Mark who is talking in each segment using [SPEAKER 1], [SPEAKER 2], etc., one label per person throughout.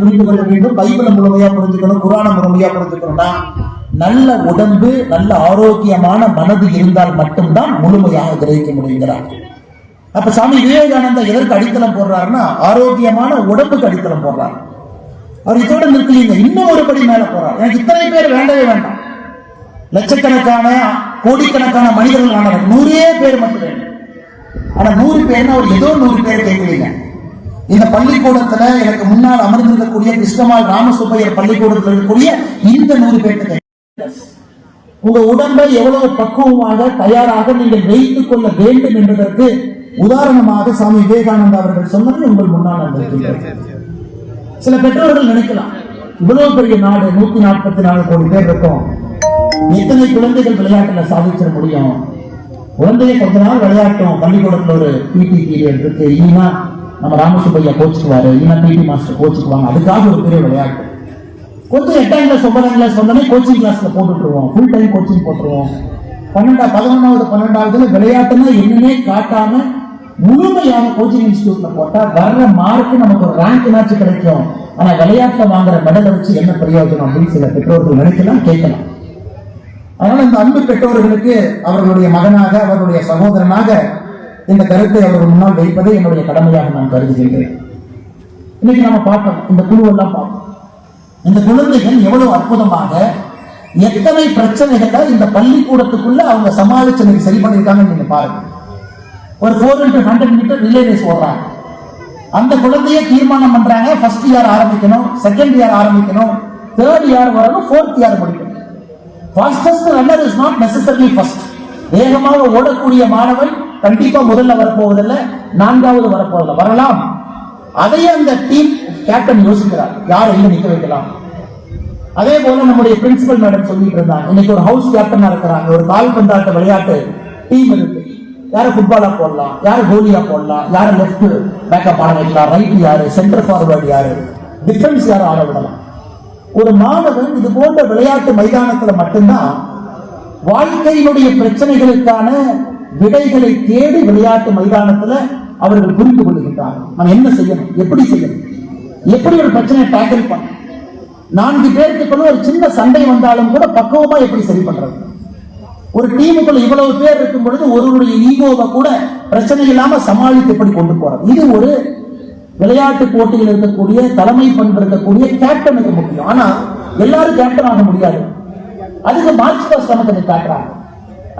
[SPEAKER 1] புரிந்து கொள்ள வேண்டும். பைபிளை முழுமையா புரிஞ்சுக்கணும் குரான முழுமையா புரிஞ்சுக்கணும்னா நல்ல உடம்பு நல்ல ஆரோக்கியமான மனது இருந்தால் மட்டும்தான் முழுமையாக கிரகிக்க முடியுங்கிறார். அப்ப சாமி விவேகானந்தா எதற்கு அடித்தளம் போடுறாருன்னா ஆரோக்கியமான உடம்புக்கு அடித்தளம் போடுறாரு. அவர் இதோட நிற்கலீங்க இன்னும் ஒரு படி மேல போறார். எனக்கு இத்தனை பேர் வேண்டவே வேண்டாம். லட்சக்கணக்கான கோடிக்கணக்கான மனிதர்கள் ஆனார் நூறே பேர் மட்டும். வேண்டும் ஆனா நூறு பேர்னா அவர் ஏதோ நூறு பேர் கேட்கலீங்க இந்த பள்ளிக்கூடத்துல எனக்கு முன்னால் அமர்ந்திருக்கக்கூடிய கிருஷ்ணமால் ராமசுப்பையர் பள்ளிக்கூடத்தில் இருக்கக்கூடிய இந்த நூறு பேர்த்து உங்க உடம்பை எவ்வளவு பக்குவமாக தயாராக நீங்கள் வைத்துக் கொள்ள வேண்டும் என்பதற்கு உதாரணமாக சுவாமி விவேகானந்தா அவர்கள் சொன்னது உங்கள் முன்னால் சில பெற்றோர்கள் நினைக்கலாம் இவ்வளவு பெரிய நாடு நூத்தி நாற்பத்தி நாலு கோடி பேர் இருக்கோம். எத்தனை குழந்தைகள் விளையாட்டுல சாதிச்சிட முடியும்? குழந்தைய கொஞ்ச நாள் விளையாட்டும். பள்ளிக்கூடத்துல ஒரு பிடி பீரியட் இருக்கு. இனிமா நம்ம ராமசுப்பையா கோச்சுக்குவாரு இன்னும் பிடி மாஸ்டர் கோச்சுக்குவாங்க. அதுக்காக ஒரு பெரிய விளையாட்டு. கொஞ்சம் எட்டாம் கிளாஸ் ஒன்பதாம் கிளாஸ் வந்தோடனே கோச்சிங் கிளாஸ்ல போட்டுட்டுருவோம். ஃபுல் டைம் கோச்சிங் போட்டுருவோம். பன்னெண்டா பதினொன்றாவது பன்னெண்டாவதுல விளையாட்டுன்னா என்னன்னே காட்டாம முழுமையான கோச்சிங் இன்ஸ்டியூட்ல போட்டா வர்ற மார்க் நமக்கு ஒரு ரேங்க் மேட்ச் கிடைக்கும். ஆனா விளையாட்டுல வாங்குற மெடலை வச்சு என்ன பிரயோஜனம் அப்படின்னு சில பெற்றோர்கள் நினைக்கலாம் கேட்கலாம். அதனால இந்த அன்பு பெற்றோர்களுக்கு அவர்களுடைய மகனாக அவர்களுடைய சகோதரனாக இந்த கருத்தை அவர்கள் முன்னால் வைப்பதை என்னுடைய கடமையாக நான் கருதுகின்றேன் இன்னைக்கு நம்ம பார்ப்போம் இந்த குழுவெல்லாம் பார்ப்போம் இந்த குழந்தைகள் எவ்வளவு அற்புதமாக எத்தனை பிரச்சனைகளை இந்த பள்ளிக்கூடத்துக்குள்ள அவங்க சமாளிச்சு நீங்க சரி பண்ணியிருக்காங்கன்னு நீங்க பாருங்க. ஒரு four into hundred metre relay race ஓடுறாங்க. அந்த குழந்தைய தீர்மானம் பண்றாங்க. ஃபர்ஸ்ட் இயர் ஆரம்பிக்கணும் செகண்ட் இயர் ஆரம்பிக்கணும் தேர்ட் இயர் வரணும் ஃபோர்த் இயர் முடிக்கணும். Fastest runner is not necessary first வேகமாக ஓடக்கூடிய மாணவன் கண்டிப்பா முதல்ல வரப்போவதில்லை நான்காவது வரப்போவதில்ல. வரலாம். அதையே அந்த டீம் கேப்டன் யோசிக்கிறார். யாரை எங்க நிக்க வைக்கலாம்? அதே போல நம்முடைய பிரின்சிபல் மேடம் சொல்லிட்டு இருந்தாங்க. இன்னைக்கு ஒரு ஹவுஸ் கேப்டனா இருக்கிறாங்க. ஒரு கால்பந்தாட்ட விளையாட்டு டீம் இருக்கு. யார ஃபுட்பாலா போடலாம்? யார கோலியா போடலாம்? யார லெஃப்ட் பேக்கப் ஆட வைக்கலாம்? ரைட் யாரு? சென்டர் ஃபார்வர்டு யாரு? டிஃபென்ஸ் யாரும் ஆட விடலாம்? ஒரு மாணவன் இது போன்ற விளையாட்டு மைதானத்துல மட்டும்தான் வாழ்க்கையினுடைய பிரச்சனைகளுக்கான விடைகளை தேடி விளையாட்டு மைதானத்துல அவர்கள் புரிந்து கொள்கின்றார்கள். நம்ம என்ன செய்யணும்? எப்படி செய்யணும்? எப்படி ஒரு பிரச்சனையை டேக்கிள் பண்ண நான்கு பேருக்குள்ள ஒரு சின்ன சண்டை வந்தாலும் கூட பக்குவமா எப்படி சரி பண்றது? ஒரு டீமுக்குள்ள இவ்வளவு பேர் இருக்கும் பொழுது ஒருவருடைய ஈகோவை கூட பிரச்சனை இல்லாம சமாளித்து எப்படி கொண்டு போறது? இது ஒரு விளையாட்டு போட்டியில் இருக்கக்கூடிய தலைமை பண்பு இருக்கக்கூடிய கேப்டனுக்கு முக்கியம். ஆனா எல்லாரும் கேப்டன் ஆக முடியாது. அதுக்கு மார்ச் பாஸ்ட் நமக்கு காட்டுறாங்க.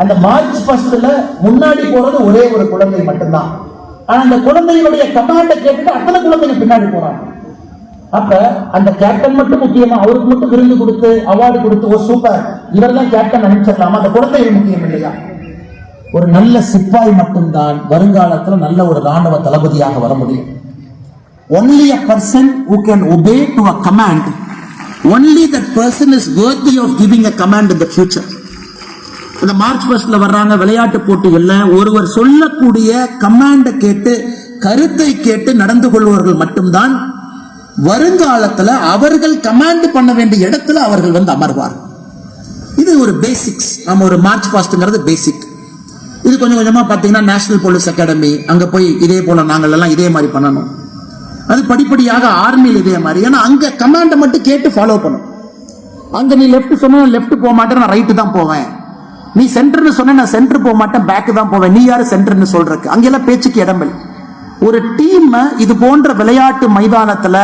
[SPEAKER 1] அந்த மார்ச் ஃபர்ஸ்ட்ல முன்னாடி போறது ஒரே ஒரு குழந்தை மட்டும்தான். ஆனா அந்த குழந்தையுடைய கமாண்டை கேட்டுட்டு அத்தனை குழந்தைங்க பின்னாடி போறாங்க. அப்ப அந்த கேப்டன் மட்டும் முக்கியமா அவருக்கு மட்டும் விருது கொடுத்து அவார்டு கொடுத்து ஓ சூப்பர் இவர் தான் கேப்டன் அனுப்பிச்சிடலாமா? அந்த குழந்தைகள் முக்கியம் இல்லையா? ஒரு நல்ல சிப்பாய் மட்டும்தான் வருங்காலத்துல நல்ல ஒரு ராணுவ தளபதியாக வர முடியும். Only a person who can obey to a command only that person is worthy of giving a command in the future இந்த மார்ச் ஃபர்ஸ்ட்ல வர்றாங்க விளையாட்டு போட்டிகள்ல. ஒருவர் சொல்லக்கூடிய கமாண்டை கேட்டு கருத்தை கேட்டு நடந்து கொள்பவர்கள் மட்டும்தான் வருங்காலத்துல அவர்கள் கமாண்ட் பண்ண வேண்டிய இடத்துல அவர்கள் வந்து அமர்வார். இது ஒரு பேசிக்ஸ் நம்ம ஒரு மார்ச் ஃபாஸ்ட்ங்கிறது பேசிக் இது கொஞ்சம் கொஞ்சமாக பார்த்தீங்கன்னா நேஷனல் போலீஸ் அகாடமி அங்கே போய் இதே போல் நாங்கள் எல்லாம் இதே மாதிரி பண்ணணும். அது படிப்படியாக ஆர்மியில் இதே மாதிரி. ஏன்னா அங்கே கமாண்டை மட்டும் கேட்டு ஃபாலோ பண்ணும் அங்கே நீ லெஃப்ட் சொன்னால் லெஃப்ட் போக மாட்டேன் நான் ரைட்டு தான் போவேன். நீ சென்டர்னு சொன்ன நான் சென்டர் போக மாட்டேன் பேக்கு தான் போவேன். நீ யாரு சென்டர்னு சொல்றக்கு அங்கெல்லாம் பேச்சுக்கு இடமில்லை ஒரு டீம் இது போன்ற விளையாட்டு மைதானத்துல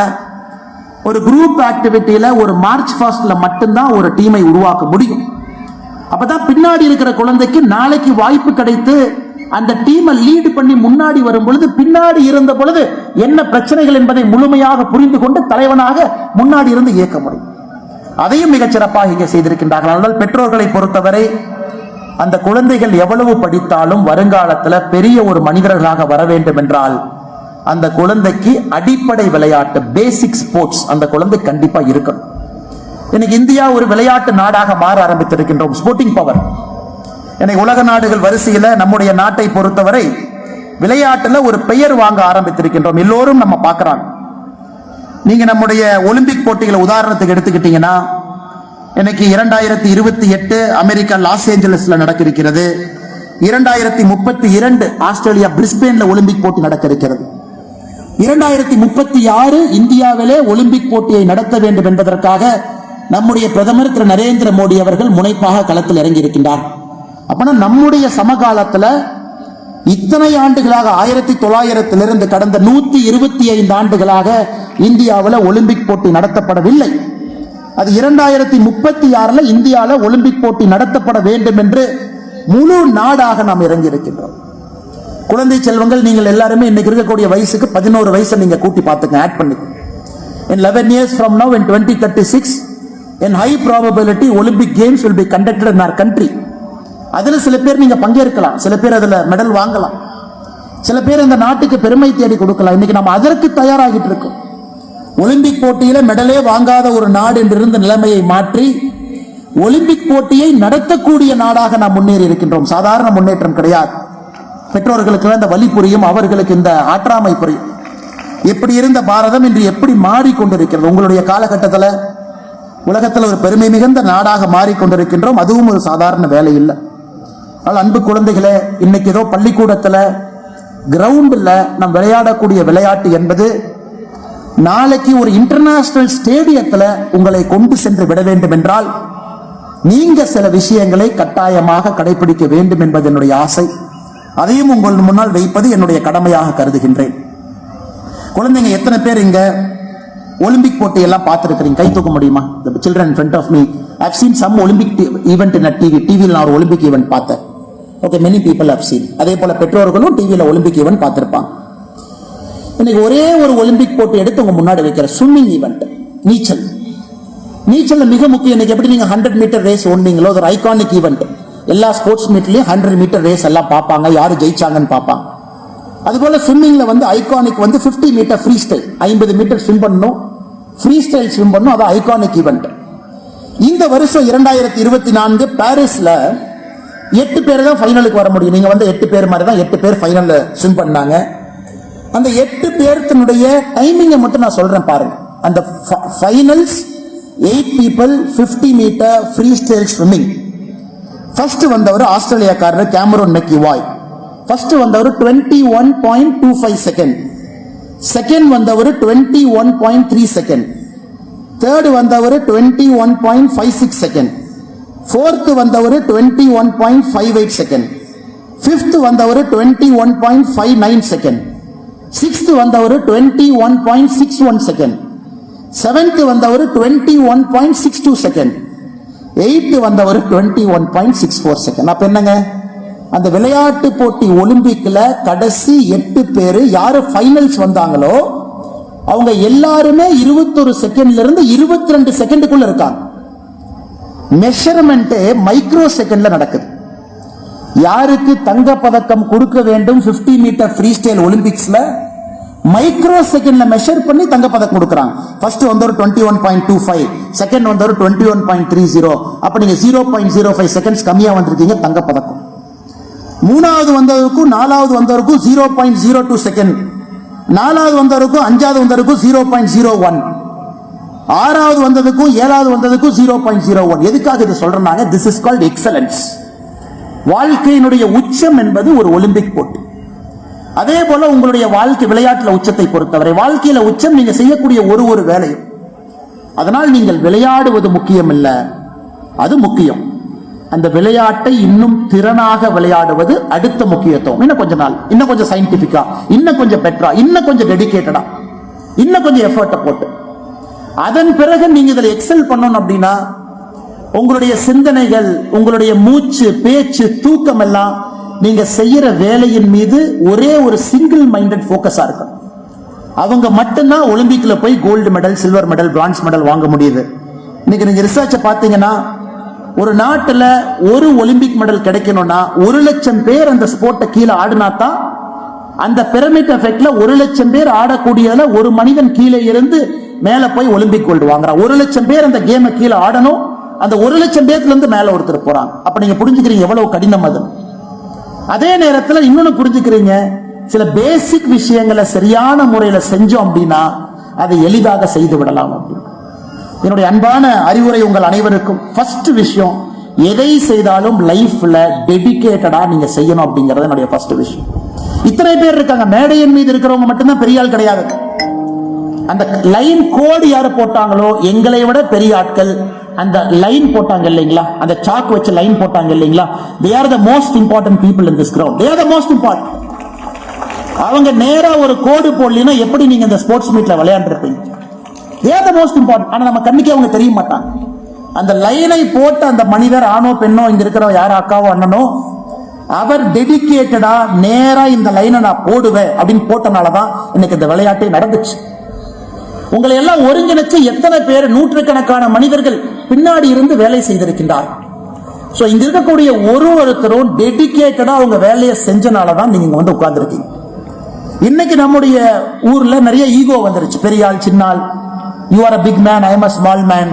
[SPEAKER 1] ஒரு குரூப் ஆக்டிவிட்டியில ஒரு மார்ச் ஃபாஸ்ட்ல மட்டும்தான் ஒரு டீமை உருவாக்க முடியும். அப்பதான் பின்னாடி இருக்கிற குழந்தைக்கு நாளைக்கு வாய்ப்பு கிடைத்து அந்த டீமை லீடு பண்ணி முன்னாடி வரும் பொழுது பின்னாடி இருந்த பொழுது என்ன பிரச்சனைகள் என்பதை முழுமையாக புரிந்து கொண்டு தலைவனாக முன்னாடி இருந்து இயக்க முடியும். அதையும் மிகச் சிறப்பாக இங்கே செய்திருக்கின்றார்கள். அதனால் பெற்றோர்களை பொறுத்தவரை அந்த குழந்தைகள் எவ்வளவு படித்தாலும் வருங்காலத்துல பெரிய ஒரு மனிதர்களாக வர வேண்டும் என்றால் அந்த குழந்தைக்கு அடிப்படை விளையாட்டு பேசிக் ஸ்போர்ட்ஸ் அந்த குழந்தை கண்டிப்பா இருக்கணும். இன்னைக்கு இந்தியா ஒரு விளையாட்டு நாடாக மாற ஆரம்பித்திருக்கின்றோம் ஸ்போர்ட்டிங் பவர் இன்னைக்கு உலக நாடுகள் வரிசையில நம்முடைய நாட்டை பொறுத்தவரை விளையாட்டுல ஒரு பெயர் வாங்க ஆரம்பித்திருக்கின்றோம் எல்லோரும் நம்ம பார்க்கறாங்க. நீங்க நம்முடைய ஒலிம்பிக் போட்டிகளை உதாரணத்துக்கு எடுத்துக்கிட்டீங்கன்னா இன்னைக்கு இரண்டாயிரத்தி இருபத்தி எட்டு அமெரிக்கா லாஸ் ஏஞ்சலஸ்ல நடக்க இருக்கிறது இரண்டாயிரத்தி முப்பத்தி இரண்டு ஆஸ்திரேலியா பிரிஸ்பேன்ல ஒலிம்பிக் போட்டி நடக்க இருக்கிறது இரண்டாயிரத்தி முப்பத்தி ஆறு இந்தியாவிலே ஒலிம்பிக் போட்டியை நடத்த வேண்டும் என்பதற்காக நம்முடைய பிரதமர் திரு நரேந்திர மோடி அவர்கள் முனைப்பாக களத்தில் இறங்கி இருக்கின்றார் அப்பனா நம்முடைய சமகாலத்துல இத்தனை ஆண்டுகளாக ஆயிரத்தி தொள்ளாயிரத்திலிருந்து கடந்த நூத்தி இருபத்தி ஐந்து ஆண்டுகளாக இந்தியாவில் ஒலிம்பிக் போட்டி நடத்தப்படவில்லை. அது இரண்டாயிரத்தி முப்பத்தி ஆறுல இந்தியாவில் ஒலிம்பிக் போட்டி நடத்தப்பட வேண்டும் என்று முழு நாடாக நாம் இறங்கி இருக்கின்றோம் குழந்தை செல்வங்கள் நீங்கள் எல்லாருமே இன்னைக்கு இருக்கக்கூடிய வயசுக்கு பதினோரு வயசை நீங்க கூட்டி பார்த்துங்க ஆட் பண்ணுங்க in eleven years from now in twenty thirty six in high probability Olympic games will be conducted in our country அதில் சில பேர் நீங்க பங்கேற்கலாம் சில பேர் அதில் மெடல் வாங்கலாம். சில பேர் இந்த நாட்டுக்கு பெருமை தேடி கொடுக்கலாம். இன்னைக்கு நம்ம அதற்கு தயாராகிட்டு இருக்கோம். ஒலிம்பிக் போட்டியில மெடலே வாங்காத ஒரு நாடு என்றிருந்த நிலைமையை மாற்றி ஒலிம்பிக் போட்டியை நடத்தக்கூடிய நாடாக நாம் முன்னேறி இருக்கின்றோம். சாதாரண முன்னேற்றம் கிடையாது. பெற்றோர்களுக்கு இந்த வழி புரியும் அவர்களுக்கு இந்த ஆற்றாமை புரியும். எப்படி இருந்த பாரதம் இன்று எப்படி மாறிக்கொண்டிருக்கிறது? உங்களுடைய காலகட்டத்தில் உலகத்தில் ஒரு பெருமை மிகுந்த நாடாக மாறிக்கொண்டிருக்கின்றோம். அதுவும் ஒரு சாதாரண வேலை இல்லை. ஆனால் அன்பு குழந்தைகளே இன்னைக்கு ஏதோ பள்ளிக்கூடத்தில் கிரவுண்டில் நாம் விளையாடக்கூடிய விளையாட்டு என்பது நாளைக்கு ஒரு இன்டர்நேஷனல் ஸ்டேடியத்தில் உங்களை கொண்டு சென்று விட வேண்டும் என்றால் நீங்க சில விஷயங்களை கட்டாயமாக கடைபிடிக்க வேண்டும் என்பது என்னுடைய ஆசை. அதையும் உங்கள் முன்னால் வைப்பது என்னுடைய கடமையாக கருதுகின்றேன். குழந்தைங்க எத்தனை பேர் இங்க ஒலிம்பிக் போட்டியெல்லாம் பார்த்துருக்கிறீங்க? கை தூக்க முடியுமா? The children front of me me. Seen some Olympic event t- TV டிவியில் நான் ஒரு ஒலிம்பிக் ஈவெண்ட் பார்த்தேன். Okay many people have seen அதே போல பெற்றோர்களும் டிவியில் ஒலிம்பிக் ஈவெண்ட் பார்த்துருப்பாங்க. இன்னைக்கு ஒரே ஒரு ஒலிம்பிக் போட்டி எடுத்து உங்க முன்னாடி வைக்கிற ஸ்விம்மிங் ஈவெண்ட் நீச்சல். நீச்சல் மிக முக்கியம் இன்னைக்கு எப்படி நீங்க ஹண்ட்ரட் மீட்டர் ரேஸ் ஓடுனீங்களோ ஒரு ஐகானிக் ஈவெண்ட் எல்லா ஸ்போர்ட்ஸ் மீட்லயும் ஹண்ட்ரட் மீட்டர் ரேஸ் எல்லாம் பார்ப்பாங்க யாரு ஜெயிச்சாங்கன்னு பார்ப்பாங்க. அதுபோல ஸ்விம்மிங்ல வந்து ஐகானிக் வந்து 50 மீட்டர் ஃப்ரீ ஸ்டைல் ஐம்பது மீட்டர் ஸ்விம் பண்ணணும். ஃப்ரீ ஸ்டைல் ஸ்விம் பண்ணணும் அது ஐகானிக் ஈவெண்ட் இந்த வருஷம் இரண்டாயிரத்தி இருபத்தி நான்கு பாரிஸ்ல எட்டு பேர் தான் ஃபைனலுக்கு வர முடியும். நீங்க வந்து எட்டு பேர் மாதிரி தான் எட்டு பேர் ஃபைனல்ல ஸ்விம் பண்ணாங்க. அந்த எட்டு பேர்த்தினுடைய டைமிங்கை மட்டும் நான் சொல்றேன் பாருங்க. அந்த finals eight people 50 metre freestyle swimming first வந்தவர் ஆஸ்திரேலியாக்காரர் கேமரோன் மெக்கி வாய் ஃபர்ஸ்ட் வந்தவர் twenty one point two five second second வந்தவர் twenty one point three second third வந்தவர் twenty one point five six second fourth வந்தவர் twenty one point five eight second fifth வந்தவர் twenty one point five nine second sixth வந்தவர் twenty one point six one second seventh வந்தவர் twenty one point six two second eighth வந்தவர் twenty one point six four second அப்போ என்னங்க? அந்த விளையாட்டு போட்டி ஒலிம்பிக்கில் கடைசி எட்டு பேர் யார் ஃபைனல்ஸ் வந்தாங்களோ அவங்க எல்லாருமே இருபத்தொரு செகண்ட்ல இருந்து இருபத்தி ரெண்டு செகண்டுக்குள்ள இருக்காங்க. மெஷர்மெண்ட்டு மைக்ரோ செகண்ட்ல நடக்குது. யாருக்கு தங்க பதக்கம் கொடுக்க வேண்டும் 50 மீட்டர் ஃப்ரீ ஸ்டைல் ஒலிம்பிக்ஸ்ல மைக்ரோ செகண்ட்ல மெஷர் பண்ணி தங்க பதக்கம் கொடுக்குறாங்க. ஃபர்ஸ்ட் வந்தவர் twenty one point two five second வந்தவர் twenty one point three zero அப்ப நீங்க zero point zero five seconds கம்மியா வந்திருக்கீங்க தங்க பதக்கம் மூணாவது வந்தவருக்கும் நாலாவது வந்தவருக்கும் zero point zero two second நாலாவது வந்தவருக்கும் அஞ்சாவது வந்தவருக்கும் ஜீரோ பாயிண்ட் ஜீரோ ஒன் ஆறாவது வந்ததுக்கும் ஏழாவது வந்ததுக்கும் ஜீரோ பாயிண்ட் ஜீரோ ஒன் எதுக்காக இது சொல்றாங்க திஸ் இஸ் கால்ட் எக்ஸலன்ஸ் வாழ்க்கையினுடைய உச்சம் என்பது ஒரு ஒலிம்பிக் போட்டி. அதே போல உங்களுடைய வாழ்க்கை விளையாட்டுல உச்சத்தை பொறுத்தவரை வாழ்க்கையில உச்சம் நீங்க செய்யக்கூடிய ஒரு ஒரு வேலையும் அதனால் நீங்கள் விளையாடுவது முக்கியம் இல்ல அது முக்கியம். அந்த விளையாட்டை இன்னும் திறனாக விளையாடுவது அடுத்த முக்கியத்துவம். இன்னும் கொஞ்ச நாள் இன்னும் கொஞ்சம் சயின்டிபிக்கா இன்னும் கொஞ்சம் பெட்டரா இன்னும் கொஞ்சம் டெடிக்கேட்டடா இன்னும் கொஞ்சம் எஃபர்ட்டை போட்டு. அதன் பிறகு நீங்க இதில் எக்ஸல் பண்ணணும் அப்படின்னா உங்களுடைய சிந்தனைகள் உங்களுடைய மூச்சு பேச்சு தூக்கம் எல்லாம் நீங்க செய்யற வேலையின் மீது ஒரே ஒரு சிங்கிள் மைண்டட் போக்கஸா இருக்கும் அவங்க மட்டும்தான் ஒலிம்பிக்ல போய் gold medal silver medal bronze medal வாங்க முடியுது. இன்னைக்கு நீங்க ரிசர்ச்சை பார்த்தீங்கன்னா ஒரு நாட்டில் ஒரு ஒலிம்பிக் மெடல் கிடைக்கணும்னா ஒரு லட்சம் பேர் அந்த ஸ்போர்ட்டை கீழே ஆடினா தான் அந்த பிரமிட் எஃபெக்ட்ல ஒரு லட்சம் பேர் ஆடக்கூடியதுல ஒரு மனிதன் கீழே இருந்து மேலே போய் ஒலிம்பிக் கோல்டு வாங்குறான். ஒரு லட்சம் பேர் அந்த கேமை கீழே ஆடணும் அந்த ஒரு லட்சம் பேர்ல இருந்து மேல ஒருத்தர் போறாங்க அப்ப நீங்க புரிஞ்சுக்கிறீங்க எவ்வளவு கடினம் அது. அதே நேரத்துல இன்னொன்னு புரிஞ்சுக்கிறீங்க. சில பேசிக் விஷயங்களை சரியான முறையில செஞ்சோம் அப்படின்னா அதை எளிதாக செய்து விடலாம் அப்படின்னு. என்னுடைய அன்பான அறிவுரை உங்கள் அனைவருக்கும் ஃபர்ஸ்ட் விஷயம் எதை செய்தாலும் லைஃப்ல டெடிக்கேட்டடா நீங்க செய்யணும் அப்படிங்கறது என்னுடைய ஃபர்ஸ்ட் விஷயம். இத்தனை பேர் இருக்காங்க. மேடையின் மீது இருக்கிறவங்க மட்டும்தான் பெரிய ஆள் கிடையாது. அந்த லைன் கோடு யார் போட்டாங்களோ எங்களை விட பெரிய ஆட்கள் அந்த லைன் போட்டாங்க இல்லைங்களா? அந்த சாக் வச்சு லைன் போட்டாங்க இல்லைங்களா? They are the most important people in this ground they are the most important அவங்க நேரா ஒரு கோடு போடலைன்னா எப்படி நீங்க இந்த ஸ்போர்ட்ஸ் மீட்ல விளையாண்டுருப்பீங்க? They are the most important ஆனா நம்ம கண்ணுக்கே அவங்க தெரிய மாட்டாங்க. அந்த லைனை போட்ட அந்த மனிதர் ஆணோ பெண்ணோ இங்க இருக்கிற யார் அக்காவோ அண்ணனோ அவர் டெடிகேட்டடா நேரா இந்த லைனை நான் போடுவேன் அப்படின்னு போட்டனாலதான் இன்னைக்கு இந்த விளையாட்டே நடந்துச்சு. உங்களை எல்லாம் ஒருங்கிணைச்சு எத்தனை பேர் நூற்றுக்கணக்கான மனிதர்கள் பின்னாடி இருந்து வேலை செய்திருக்கின்றார். ஸோ இங்க இருக்கக்கூடிய ஒரு ஒருத்தரும் டெடிக்கேட்டடா அவங்க வேலையை செஞ்சனால தான் நீங்க வந்து உட்கார்ந்துருக்கீங்க. இன்னைக்கு நம்முடைய ஊர்ல நிறைய ஈகோ வந்துருச்சு. பெரிய ஆள் சின்ன ஆள் you are a big man I am a small man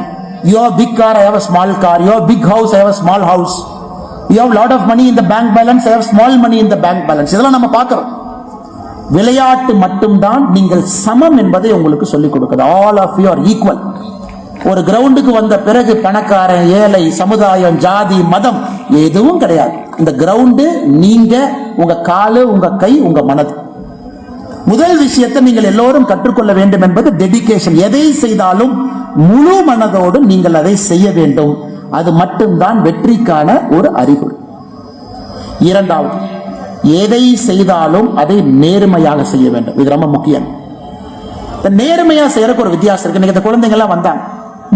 [SPEAKER 1] you are big car I have a small car you are big house I have a small house you have lot of money இந்த bank balance I have small money இந்த bank balance இதெல்லாம் நம்ம பார்க்குறோம். விளையாட்டு மட்டும்தான் நீங்கள் சமம் என்பதை உங்களுக்கு சொல்லிக் கொடுக்குது. All of you are equal ஒரு கிரவுண்டுக்கு வந்த பிறகு பணக்காரன் ஏழை சமுதாயம் ஜாதி மதம் எதுவும் கிடையாது. இந்த கிரவுண்டு நீங்க உங்க காலு உங்க கை உங்க மனது. முதல் விஷயத்தை நீங்கள் எல்லோரும் கற்றுக்கொள்ள வேண்டும் என்பது டெடிகேஷன் எதை செய்தாலும் முழு மனதோடு நீங்கள் அதை செய்ய வேண்டும். அது மட்டும்தான் வெற்றிக்கான ஒரு அறிகுறி. இரண்டாவது எதை செய்தாலும் அதை நேர்மையாக செய்ய வேண்டும். இது ரொம்ப முக்கியம். இந்த நேர்மையா செய்யறதுக்கு ஒரு வித்தியாசம் இருக்கு. இன்னைக்கு இந்த குழந்தைங்க எல்லாம் வந்தாங்க.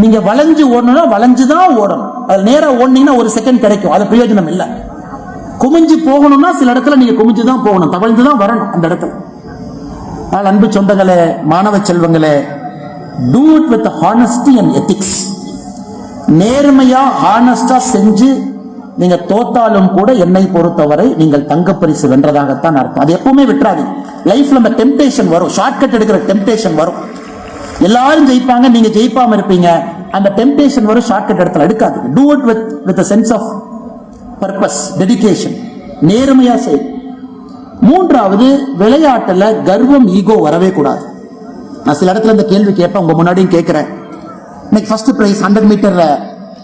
[SPEAKER 1] நீங்க வளைஞ்சு ஓடணும்னா வளைஞ்சு தான் ஓடணும். அது நேரா ஓடினீங்கன்னா ஒரு செகண்ட் கிடைக்கும். அது பிரயோஜனம் இல்லை. குமிஞ்சு போகணும்னா சில இடத்துல நீங்க குமிஞ்சு தான் போகணும். தவழ்ந்து தான் வரணும் அந்த இடத்துல. அதனால் அன்பு சொந்தங்களே மாணவ செல்வங்களே do it with honesty and ethics நேர்மையா ஹானஸ்டா செஞ்சு நீங்க தோத்தாலும் கூட என்னை பொறுத்தவரை நீங்கள் தங்கப்பரிசு வென்றதாகத்தான் அர்த்தம். அது எப்பவுமே விட்டுறாது லைஃப்ல நம்ம டெம்டேஷன் வரும். ஷார்ட்கட் எடுக்கிற டெம்டேஷன் வரும். எல்லாரும் ஜெயிப்பாங்க நீங்க ஜெயிப்பாம இருப்பீங்க. அந்த டெம்டேஷன் வரும் ஷார்ட்கட் இடத்துல எடுக்காது. Do it with with sense of purpose dedication நேர்மையா செய். மூன்றாவது விளையாட்டுல கர்வம் ஈகோ வரவே கூடாது. நான் சில இடத்துல இந்த கேள்வி கேட்பேன் உங்க முன்னாடியும் கேட்கிறேன். இன்னைக்கு ஃபர்ஸ்ட் பிரைஸ் ஹண்ட்ரட் மீட்டர்ல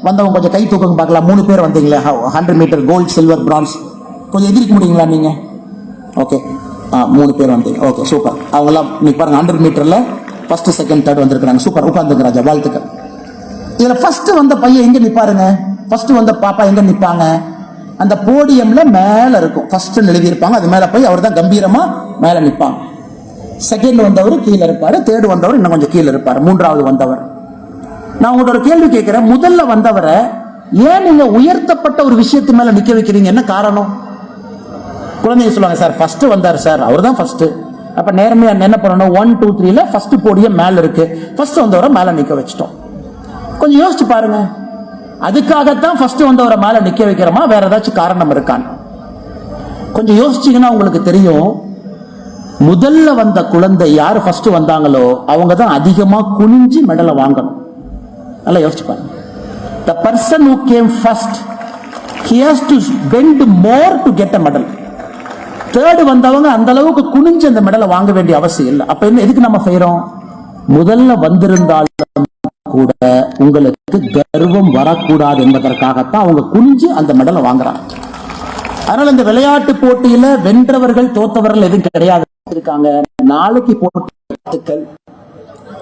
[SPEAKER 1] வந்தவங்க கொஞ்சம் கை தூக்கங்க பார்க்கலாம். மூணு பேர் வந்தீங்களே? Hundred metre gold silver bronze கொஞ்சம் எதிர்க்க முடியுங்களா நீங்க? ஓகே ஆ மூணு பேர் வந்தீங்க. ஓகே சூப்பர் அவங்கெல்லாம் இன்னைக்கு பாருங்க ஹண்ட்ரட் மீட்டர்ல ஃபர்ஸ்ட் செகண்ட் தேர்ட் வந்திருக்கிறாங்க. சூப்பர் உட்காந்துங்க ராஜா வாழ்த்துக்கள். இதுல ஃபர்ஸ்ட் வந்த பையன் எங்க நிப்பாருங்க? ஃபர்ஸ்ட் வந்த பாப்பா எங்க நிப்பாங்க? அந்த போடியம்ல மேல இருக்கும். ஃபர்ஸ்ட் எழுதியிருப்பாங்க. அது மேல போய் அவர் தான் கம்பீரமா மேல நிற்பாங்க செகண்ட் வந்தவர் கீழே இருப்பார். தேர்டு வந்தவர் இன்னும் கொஞ்சம் கீழே இருப்பார். மூன்றாவது வந்தவர். நான் உங்கள்ட்ட ஒரு கேள்வி கேட்கிறேன். முதல்ல வந்தவரை ஏன் நீங்க உயர்த்தப்பட்ட ஒரு விஷயத்து மேல நிக்க வைக்கிறீங்க? என்ன காரணம்? குழந்தைங்க சொல்லுவாங்க சார் ஃபர்ஸ்ட் வந்தார் சார். அவர் தான் ஃபர்ஸ்ட் அப்ப நேர்மையா என்ன பண்ணணும் ஒன் டூ த்ரீல ஃபர்ஸ்ட் போடியே மேல இருக்கு. ஃபர்ஸ்ட் வந்தவரை மேல நிக்க வச்சிட்டோம். கொஞ்சம் யோசிச்சு பாருங்க. அதுக்காகத்தான் ஃபர்ஸ்ட் வந்தவரை மேல நிக்க வைக்கிறோமா? வேற ஏதாச்சும் காரணம் இருக்கான்னு. கொஞ்சம் யோசிச்சீங்கன்னா உங்களுக்கு தெரியும். முதல்ல வந்த குழந்தை யார் ஃபர்ஸ்ட் வந்தாங்களோ அவங்க தான் அதிகமாக குனிஞ்சு மெடலை வாங்கணும். நல்லா யோசிச்சு பாருங்க. The person who came first he has to bend more to get a medal third வந்தவங்க அந்த அளவுக்கு குனிஞ்சு அந்த மெடலை வாங்க வேண்டிய அவசியம் இல்லை. அப்ப என்ன எதுக்கு நம்ம செய்யறோம் முதல்ல வந்திருந்தாலும் கூட உங்களுக்கு கர்வம் வரக்கூடாது என்பதற்காகத்தான் அவங்க குனிஞ்சு அந்த மெடலை வாங்குறாங்க. அதனால இந்த விளையாட்டு போட்டியில வென்றவர்கள் தோத்தவர்கள் எதுவும் கிடையாது. இருக்காங்க. நாளைக்கு போட்டுக்கள்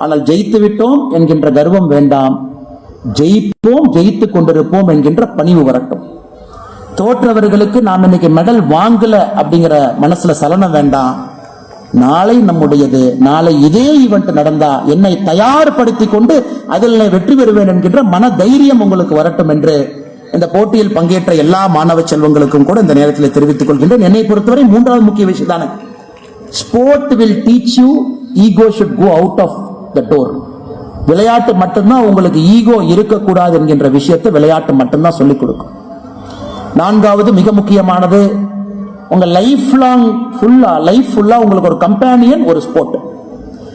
[SPEAKER 1] ஆனால் ஜெயித்து விட்டோம் என்கின்ற கர்வம் வேண்டாம். ஜெயிப்போம் ஜெயித்துக் கொண்டிருப்போம் என்கின்ற பணிவு வரட்டும். தோற்றவர்களுக்கு நாம் இன்னைக்கு மெடல் வாங்கல அப்படிங்கிற மனசுல சலனம் வேண்டாம். நாளை நம்முடையது. நாளை இதே ஈவெண்ட் நடந்தா என்னை தயார்படுத்திக் கொண்டு அதில் வெற்றி பெறுவேன் என்கின்ற மன தைரியம் உங்களுக்கு வரட்டும் என்று இந்த போட்டியில் பங்கேற்ற எல்லா மாணவ செல்வங்களுக்கும் கூட இந்த நேரத்தில் தெரிவித்துக் கொள்கின்றேன். என்னை பொறுத்தவரை மூன்றாவது முக்கிய விஷயம் தானே. Sport will teach you ego should go out of the door விளையாட்டு மட்டும்தான் உங்களுக்கு ஈகோ இருக்கக்கூடாது என்கின்ற விஷயத்தை விளையாட்டு மட்டும்தான் சொல்லிக் கொடுக்கும். நான்காவது மிக முக்கியமானது உங்க லைஃப் லாங் ஃபுல்லா லைஃப் ஃபுல்லா உங்களுக்கு ஒரு கம்பேனியன் ஒரு ஸ்போர்ட்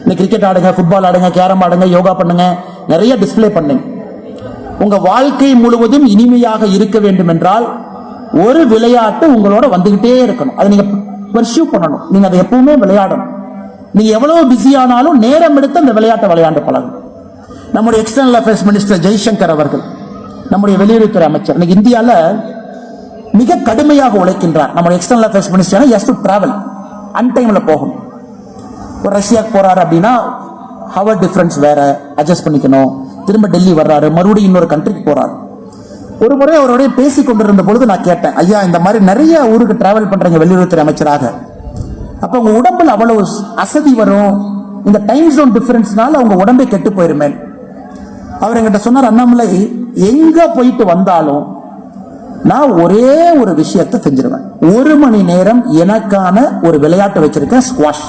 [SPEAKER 1] இந்த கிரிக்கெட் ஆடுங்க ஃபுட்பால் ஆடுங்க கேரம் ஆடுங்க யோகா பண்ணுங்க நிறைய டிஸ்ப்ளே பண்ணுங்க. உங்க வாழ்க்கை முழுவதும் இனிமையாக இருக்க வேண்டும் என்றால் ஒரு விளையாட்டு உங்களோட வந்துகிட்டே இருக்கணும். அதை நீங்க பர்சியூ பண்ணணும். நீங்க அதை எப்பவுமே விளையாடணும். நீங்க எவ்வளவு பிஸி ஆனாலும் நேரம் எடுத்து அந்த விளையாட்டை விளையாண்டு பழகும் நம்முடைய எக்ஸ்டர்னல் அஃபேர்ஸ் மினிஸ்டர் ஜெய்சங்கர் அவர்கள் நம்முடைய வெளியுறவுத்துறை அமைச்சர் இன்னைக்கு இந்தியாவில் மிக கடுமையாக உழைக்கின்றார் நம்ம external affairs minister has to travel அன்டைமில் போகும். ஒரு ரஷ்யாவுக்கு போகிறாரு அப்படின்னா ஹவர் டிஃப்ரென்ஸ் வேற? அட்ஜஸ்ட் பண்ணிக்கணும். திரும்ப டெல்லி வர்றாரு. மறுபடியும் இன்னொரு கண்ட்ரிக்கு போகிறாரு ஒரு முறை அவரோடய பேசி கொண்டிருந்த பொழுது நான் கேட்டேன் ஐயா இந்த மாதிரி நிறைய ஊருக்கு டிராவல் பண்ணுறீங்க வெளியுறவுத்துறை அமைச்சராக. அப்போ உங்கள் உடம்பில் அவ்வளவு அசதி வரும். இந்த டைம் ஜோன் டிஃபரன்ஸ்னால அவங்க உடம்பே கெட்டு போயிருமேன். அவர் என்கிட்ட சொன்னார் அண்ணாமலை எங்கே போயிட்டு வந்தாலும் நான் ஒரே ஒரு விஷயத்தை செஞ்சிருவேன். ஒரு மணி நேரம் எனக்கான ஒரு விளையாட்டு வச்சிருக்கேன் ஸ்குவாஷ்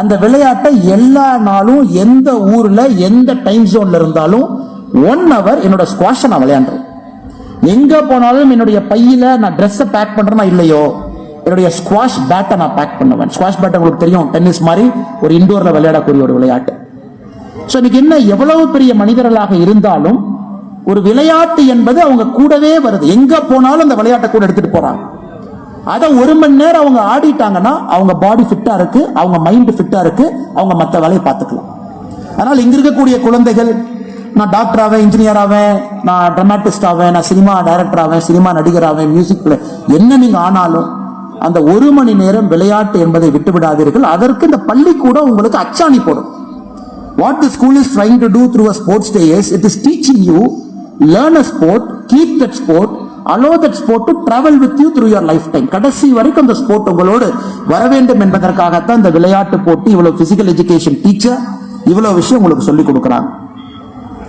[SPEAKER 1] அந்த விளையாட்டை எல்லா நாளும் எந்த ஊர்ல எந்த டைம் ஜோன்ல இருந்தாலும் ஒன் ஹவர் என்னோட ஸ்குவாஷை நான் விளையாண்டுறேன் எங்க போனாலும் என்னுடைய பையில நான் ட்ரெஸ்ஸை பேக் பண்றேன்னா இல்லையோ என்னுடைய ஸ்குவாஷ் பேட்டை நான் பேக் பண்ணுவேன். ஸ்குவாஷ் பேட்டை உங்களுக்கு தெரியும் டென்னிஸ் மாதிரி ஒரு இண்டோர்ல விளையாடக்கூடிய ஒரு விளையாட்டு. ஸோ இன்னைக்கு என்ன எவ்வளவு பெரிய மனிதர்களாக இருந்தாலும் ஒரு விளையாட்டு என்பது அவங்க கூடவே வருது. எங்க போனாலும் அந்த விளையாட்டை கூட எடுத்துட்டு போறாங்க. அதை ஒரு மணி நேரம் அவங்க ஆடிட்டாங்கன்னா அவங்க பாடி ஃபிட்டா இருக்கு அவங்க மைண்ட் ஃபிட்டா இருக்கு அவங்க மற்ற வேலையை பார்த்துக்கலாம். அதனால் இங்க இருக்கக்கூடிய குழந்தைகள் நான் டாக்டர் ஆவேன் இன்ஜினியர் ஆவேன் நான் ட்ரமாட்டிஸ்ட் ஆவேன் நான் சினிமா டைரக்டர் ஆவேன் சினிமா நடிகர் ஆவேன் மியூசிக் என்ன நீங்க ஆனாலும் அந்த ஒரு மணி நேரம் விளையாட்டு என்பதை விட்டு விடாதீர்கள் அதற்கு இந்த பள்ளிக்கூடம் உங்களுக்கு அச்சாணி போடும். What the school is trying to do through a sports day is it is teaching you learn a sport keep that sport allow that sport to to with you through your lifetime கடைசி வரைக்கும் அந்த sport உங்களோடு வர வேண்டும் என்பதற்காகத்தான் இந்த விளையாட்டு போட்டி இவ்வளவு பிசிக்கல் எஜுகேஷன் டீச்சர் இவ்வளவு விஷயம் உங்களுக்கு சொல்லிக் கொடுக்குறாங்க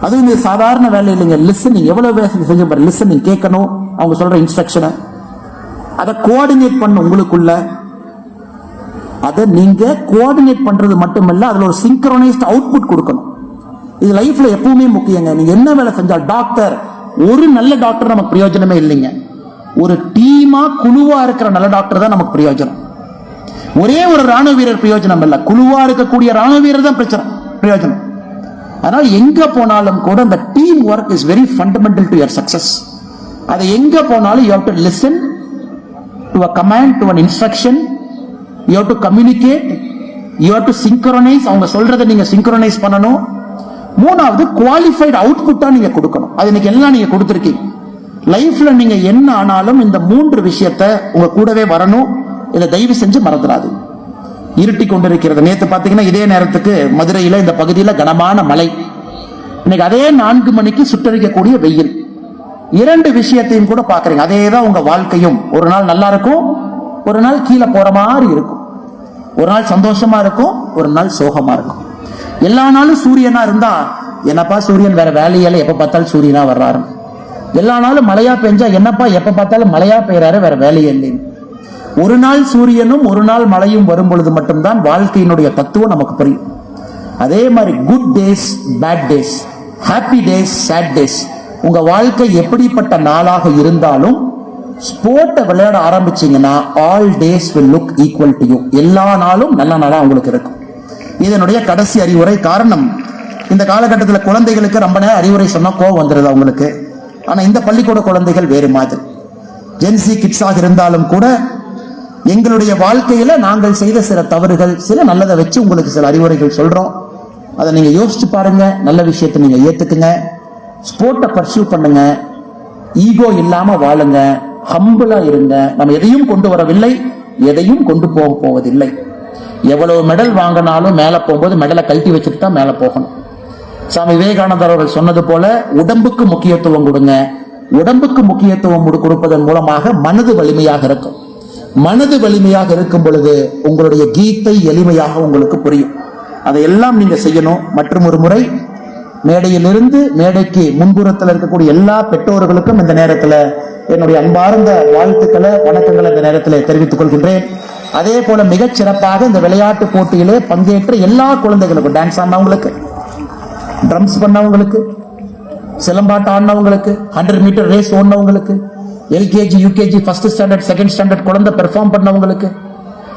[SPEAKER 1] அதுவும் இது சாதாரண வேலை இல்லைங்க லிசனிங் எவ்வளவு வேலை செஞ்சு பாரு லிசனிங் கேட்கணும் அவங்க சொல்ற இன்ஸ்ட்ரக்ஷனை அதை கோஆர்டினேட் பண்ண உங்களுக்குள்ள அதை நீங்க கோஆர்டினேட் பண்றது மட்டுமல்ல அதுல ஒரு சிங்க்ரோனைஸ்ட் அவுட்புட் கொடுக்கணும். இது லைஃப்ல எப்பவுமே முக்கியங்க. நீங்க என்ன வேலை செஞ்சால் டாக்டர் ஒரு நல்ல டாக்டர் நமக்கு பிரயோஜனமே இல்லைங்க. ஒரு டீமா குழுவா இருக்கிற நல்ல டாக்டர் தான் நமக்கு பிரயோஜனம். ஒரே ஒரு ராணுவ வீரர் பிரயோஜனம் இல்ல. குழுவா இருக்கக்கூடிய ராணுவ வீரர் தான் பிரச்சனை பிரயோஜனம். அதனால் எங்க போனாலும் கூட அந்த team work is very fundamental to your success அதை எங்க போனாலும் you have to listen to a command to an instruction you have to communicate you have to synchronise அவங்க சொல்றதை நீங்க சிங்க்ரோனைஸ் பண்ணணும். மூணாவது குவாலிஃபைடு அவுட்புட்டா நீங்க கொடுக்கணும். அது இன்னைக்கு எல்லாம் நீங்க கொடுத்துருக்கீங்க. லைஃப்ல நீங்க என்ன ஆனாலும் இந்த மூன்று விஷயத்தை உங்க கூடவே வரணும். இதை தயவு செஞ்சு மறந்துடாது. இருட்டி கொண்டிருக்கிறது. நேற்று பார்த்தீங்கன்னா இதே நேரத்துக்கு மதுரையில் இந்த பகுதியில் கனமான மழை. இன்னைக்கு அதே நான்கு மணிக்கு சுட்டரிக்கக்கூடிய வெயில். இரண்டு விஷயத்தையும் கூட பார்க்குறீங்க அதே தான் உங்கள் வாழ்க்கையும். ஒரு நாள் நல்லா இருக்கும் ஒரு நாள் கீழே போகிற மாதிரி இருக்கும். ஒரு நாள் சந்தோஷமா இருக்கும் ஒரு நாள் சோகமா இருக்கும். எல்லா நாளும் சூரியனா இருந்தா என்னப்பா சூரியன் வேற வேலையில எப்ப பார்த்தாலும் சூரியனா வர்றாரு. எல்லா நாளும் மழையா பெஞ்சா என்னப்பா எப்ப பார்த்தாலும் மழையா பெய்யறாரு வேற வேலையே இல்லைன்னு ஒரு நாள் சூரியனும் ஒரு நாள் மழையும் வரும் பொழுது மட்டும்தான் வாழ்க்கையினுடைய தத்துவம் நமக்கு புரியும். அதே மாதிரி good days bad days happy days sad days உங்க வாழ்க்கை எப்படிப்பட்ட நாளாக இருந்தாலும் ஸ்போர்ட்டை விளையாட ஆரம்பிச்சீங்கன்னா all days will look equal to you எல்லா நாளும் நல்ல நாளாக உங்களுக்கு இருக்கும். இதனுடைய கடைசி அறிவுரை காரணம். இந்த காலகட்டத்தில் குழந்தைகளுக்கு ரொம்ப நேரம் அறிவுரை சொன்னால் கோவம் வந்துடுது அவங்களுக்கு. ஆனால் இந்த பள்ளிக்கூட குழந்தைகள் வேறு மாதிரி. ஜென்சி கிட்ஸாக இருந்தாலும் கூட எங்களுடைய வாழ்க்கையில் நாங்கள் செய்த சில தவறுகள் சில நல்லதை வச்சு உங்களுக்கு சில அறிவுரைகள் சொல்கிறோம் அதை நீங்கள் யோசிச்சு பாருங்கள் நல்ல விஷயத்தை நீங்கள் ஏற்றுக்குங்க ஸ்போர்ட்டை பர்சியூ பண்ணுங்க. ஈகோ இல்லாமல் வாழுங்க. ஹம்பிளாக இருங்க. நம்ம எதையும் கொண்டு வரவில்லை. எதையும் கொண்டு போக போவதில்லை. எவ்வளவு மெடல் வாங்கினாலும் மேலே போகும்போது மெடலை கழட்டி வச்சுட்டு தான் மேலே போகணும். சாமி விவேகானந்தர் அவர்கள் சொன்னது போல உடம்புக்கு முக்கியத்துவம் கொடுங்க. உடம்புக்கு முக்கியத்துவம் கொடு- கொடுப்பதன் மூலமாக மனது வலிமையாக இருக்கும். மனது வலிமையாக இருக்கும் பொழுது உங்களுடைய கீத்தை எளிமையாக உங்களுக்கு புரியும். அதையெல்லாம் நீங்க செய்யணும். மற்றும் ஒரு முறை மேடையிலிருந்து மேடைக்கு முன்புறத்தில் இருக்கக்கூடிய எல்லா பெற்றோர்களுக்கும் இந்த நேரத்தில் என்னுடைய அன்பார்ந்த வாழ்த்துக்களை வணக்கங்களை இந்த நேரத்தில் தெரிவித்துக் கொள்கின்றேன். அதே போல மிகச் சிறப்பாக இந்த விளையாட்டு போட்டியிலே பங்கேற்ற எல்லா குழந்தைகளுக்கும் டான்ஸ் ஆனவங்களுக்கு ட்ரம்ஸ் பண்ணவங்களுக்கு சிலம்பாட்டம் ஆடினவங்களுக்கு hundred metre race ஓடினவங்களுக்கு LKG UKG first standard second standard குழந்தை பெர்ஃபார்ம் பண்ணவங்களுக்கு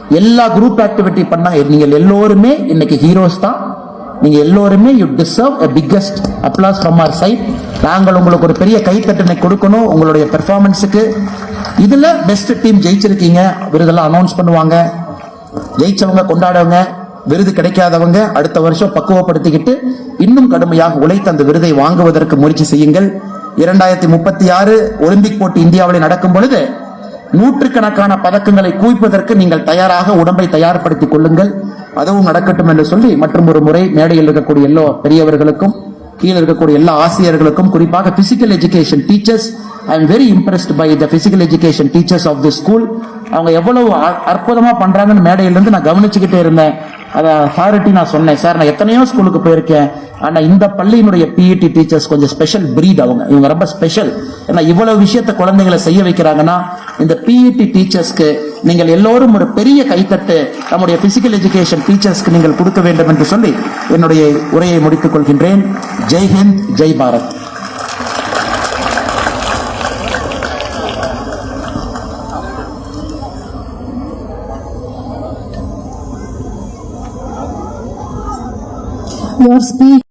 [SPEAKER 1] எல்லா குரூப் ஆக்டிவிட்டி பண்ணாங்க. நீங்கள் எல்லோருமே இன்னைக்கு ஹீரோஸ் தான். நீங்கள் எல்லோருமே you deserve a biggest applause from our side நாங்கள் உங்களுக்கு ஒரு பெரிய கைத்தட்டனை கொடுக்கணும். உங்களுடைய பெர்ஃபார்மன்ஸுக்கு இதில் பெஸ்ட் டீம் ஜெயிச்சிருக்கீங்க. விருதெல்லாம் அனௌன்ஸ் பண்ணுவாங்க. ஜெயிச்சவங்க கொண்டாடவங்க விருது கிடைக்காதவங்க அடுத்த வருஷம் பக்குவப்படுத்திக்கிட்டு இன்னும் கடுமையாக உழைத்து அந்த விருதை வாங்குவதற்கு முயற்சி செய்யுங்கள். இரண்டாயிரத்தி முப்பத்தி ஆறு ஒலிம்பிக் போட்டி இந்தியாவில் நடக்கும் பொழுது நூற்றுக்கணக்கான பதக்கங்களை குவிப்பதற்கு நீங்கள் தயாராக உடம்பை தயார்படுத்திக் கொள்ளுங்கள். அதுவும் நடக்கட்டும் என்று சொல்லி மற்றும் ஒரு முறை மேடையில் இருக்கக்கூடிய எல்லா பெரியவர்களுக்கும் கீழே இருக்கக்கூடிய எல்லா ஆசிரியர்களுக்கும் குறிப்பாக physical education teachers I am very impressed by the physical education teachers of the school அவங்க எவ்வளவு அ- அற்புதமா பண்றாங்கன்னு மேடையிலிருந்து நான் கவனிச்சுக்கிட்டே இருந்தேன். அதை அத்தாரிட்டி நான் சொன்னேன். சார் நான் எத்தனையோ ஸ்கூலுக்கு போயிருக்கேன். ஆனால் இந்த பள்ளியினுடைய பிஇடி டீச்சர்ஸ் கொஞ்சம் ஸ்பெஷல் பிரீட் அவங்க. இவங்க ரொம்ப ஸ்பெஷல் ஏன்னா இவ்வளவு விஷயத்த குழந்தைங்களை செய்ய வைக்கிறாங்கன்னா இந்த பிஇடி டீச்சர்ஸ்க்கு நீங்கள் எல்லோரும் ஒரு பெரிய கைத்தட்டு நம்முடைய பிசிக்கல் எஜுகேஷன் டீச்சர்ஸ்க்கு நீங்கள் கொடுக்க வேண்டும் என்று சொல்லி என்னுடைய உரையை முடித்துக் கொள்கின்றேன். ஜெய் ஹிந்த் ஜெய் பாரத்.
[SPEAKER 2] Your speech